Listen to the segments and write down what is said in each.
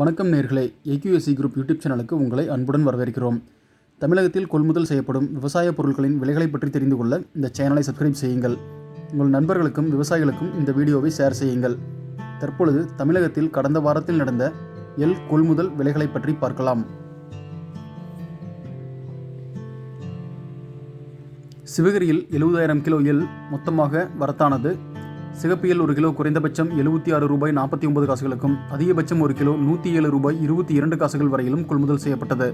வணக்கம் நேர்களே. AQSC group YouTube சேனலுக்கு உங்களை அன்புடன் வரவேற்கிறோம். தமிழகத்தில் கொள்முதல் செய்யப்படும் விவசாய பொருட்களின் விலைகளை பற்றி தெரிந்து கொள்ள இந்த சேனலை சப்ஸ்கிரைப் செய்யுங்கள். உங்கள் நண்பர்களுக்கும் விவசாயிகளுக்கும் இந்த வீடியோவை ஷேர் செய்யுங்கள். தற்பொழுது தமிழகத்தில் கடந்த வாரத்தில் நடந்த எல் கொள்முதல் விலைகளை பற்றி பார்க்கலாம். சிவகிரியில் எழுபதாயிரம் கிலோ எல் மொத்தமாக வரத்தானது சிகப்பியல் ஒரு கிலோ குறைந்தபட்சம் எழுபத்தி ஆறு ரூபாய் நாற்பத்தி ஒன்பது காசுகளுக்கும் அதிகபட்சம் ஒரு கிலோ நூற்றி ஏழு ரூபாய் இருபத்தி இரண்டு காசுகள் வரையிலும் கொள்முதல் செய்யப்பட்டது.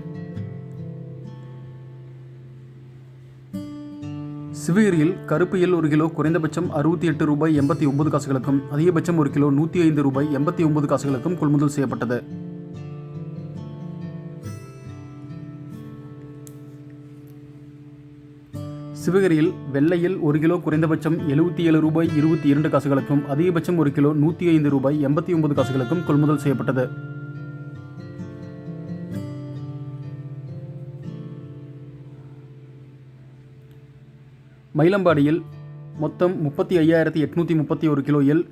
சிவகிரியில் கருப்பு எல் ஒரு கிலோ குறைந்தபட்சம் அறுபத்தி எட்டு ரூபாய் எண்பத்தி ஒன்பது காசுகளுக்கும் அதிகபட்சம் ஒரு கிலோ நூற்றி ஐந்து ரூபாய் எண்பத்தி ஒன்பது காசுகளுக்கும் கொள்முதல் செய்யப்பட்டது. சிவகிரியில் வெள்ளையில் ஒரு கிலோ குறைந்தபட்சம் எழுபத்தி ஏழு ரூபாய் இருபத்தி இரண்டு காசுகளுக்கும் அதிகபட்சம் ஒரு கிலோ நூற்றி ஐந்து ரூபாய் எண்பத்தி ஒன்பது காசுகளுக்கும் கொள்முதல் செய்யப்பட்டது. மயிலம்பாடியில் மொத்தம் முப்பத்தி ஐயாயிரத்தி எட்நூற்றி முப்பத்தி ஒரு கிலோ எல்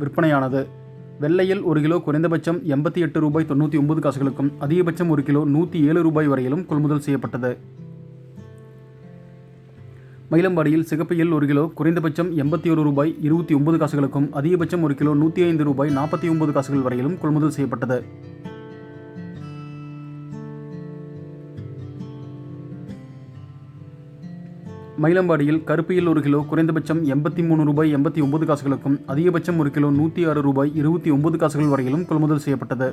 விற்பனையானது. வெள்ளையில் ஒரு கிலோ குறைந்தபட்சம் எண்பத்தி எட்டு ரூபாய் தொண்ணூற்றி ஒன்பது காசுகளுக்கும் அதிகபட்சம் ஒரு கிலோ நூற்றி ஏழு ரூபாய் வரையிலும் கொள்முதல் செய்யப்பட்டது. மயிலம்பாடியில் சிகப்பையில் ஒரு கிலோ குறைந்தபட்சம் எண்பத்தி ஒரு ரூபாய் இருபத்தி ஒன்பது காசுகளுக்கும் அதிகபட்சம் ஒரு கிலோ நூற்றி ஐந்து ரூபாய் நாற்பத்தி ஒன்பது காசுகள் வரையிலும் கொள்முதல் செய்யப்பட்டது. மயிலம்பாடியில் கருப்பியில் ஒரு கிலோ குறைந்தபட்சம் எண்பத்தி மூணு ரூபாய் எண்பத்தி ஒன்பது காசுகளுக்கும் அதிகபட்சம் ஒரு கிலோ நூற்றி ஆறு ரூபாய் இருபத்தி ஒன்பது காசுகள் வரையிலும் கொள்முதல் செய்யப்பட்டது.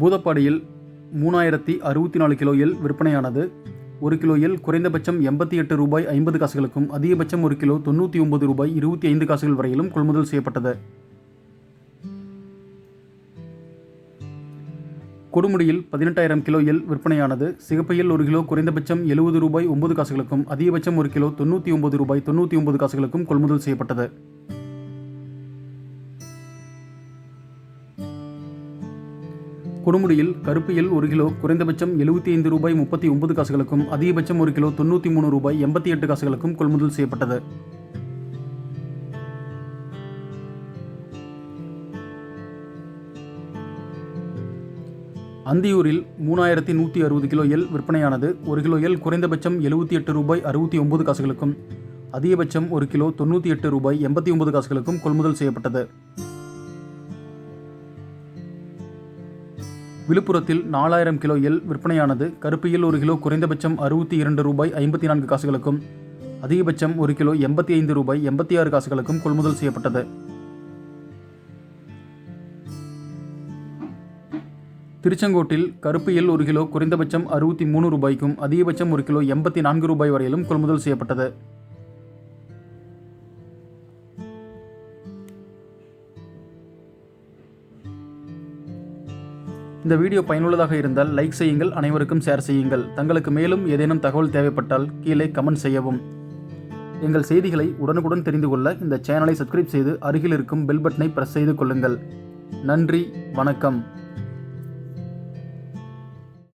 பூதப்பாடியில் மூணாயிரத்தி அறுபத்தி நாலு கிலோயில் விற்பனையானது. ஒரு கிலோயில் குறைந்தபட்சம் எண்பத்தி எட்டு ரூபாய் ஐம்பது காசுகளுக்கும் அதிகபட்சம் ஒரு கிலோ தொண்ணூற்றி ஒன்பது ரூபாய் இருபத்தி ஐந்து காசுகள் வரையிலும் கொள்முதல் செய்யப்பட்டது. கொடுமுடியில் பதினெட்டாயிரம் கிலோயில் விற்பனையானது. சிகப்பையில் ஒரு கிலோ குறைந்தபட்சம் எழுபது ரூபாய் ஒன்பது காசுகளுக்கும் அதிகபட்சம் ஒரு கிலோ தொண்ணூற்றி ஒன்பது ரூபாய் தொண்ணூற்றி ஒன்பது காசுகளுக்கும் கொள்முதல் செய்யப்பட்டது. கொடுமுடியில் கருப்பியில் ஒரு கிலோ குறைந்தபட்சம் எழுபத்தி ஐந்து ரூபாய் முப்பத்தி ஒன்பது காசுகளுக்கும் அதிகபட்சம் ஒரு கிலோ தொண்ணூற்றி மூணு ரூபாய் எண்பத்தி எட்டு காசுகளுக்கும் கொள்முதல் செய்யப்பட்டது. அந்தியூரில் மூணாயிரத்தி நூற்றி அறுபது கிலோ எல் விற்பனையானது ஒரு கிலோ எல் குறைந்தபட்சம் எழுபத்தி எட்டு ரூபாய் அறுபத்தி ஒன்பது காசுகளுக்கும் அதிகபட்சம் ஒரு கிலோ தொண்ணூற்றி எட்டு ரூபாய் எண்பத்தி ஒன்பது காசுகளுக்கும் கொள்முதல் செய்யப்பட்டது. விழுப்புரத்தில் நாலாயிரம் கிலோ எல் விற்பனையானது. கருப்பியில் ஒரு கிலோ குறைந்தபட்சம் அறுபத்தி இரண்டு ரூபாய் ஐம்பத்தி நான்கு காசுகளுக்கும் அதிகபட்சம் ஒரு கிலோ எண்பத்தி ஐந்து ரூபாய் எண்பத்தி ஆறு காசுகளுக்கும் கொள்முதல் செய்யப்பட்டது. திருச்செங்கோட்டில் கருப்பு எல் ஒரு கிலோ குறைந்தபட்சம் அறுபத்தி மூணு ரூபாய்க்கும் அதிகபட்சம் ஒரு கிலோ எண்பத்தி நான்கு ரூபாய் வரையிலும் கொள்முதல் செய்யப்பட்டது. இந்த வீடியோ பயனுள்ளதாக இருந்தால் லைக் செய்யுங்கள் அனைவருக்கும் ஷேர் செய்யுங்கள். தங்களுக்கு மேலும் ஏதேனும் தகவல் தேவைப்பட்டால் கீழே கமெண்ட் செய்யவும். எங்கள் செய்திகளை உடனுக்குடன் தெரிந்து கொள்ள இந்த சேனலை சப்ஸ்கிரைப் செய்து அருகில் இருக்கும் பெல் பட்டனை பிரஸ் செய்து கொள்ளுங்கள். நன்றி வணக்கம்.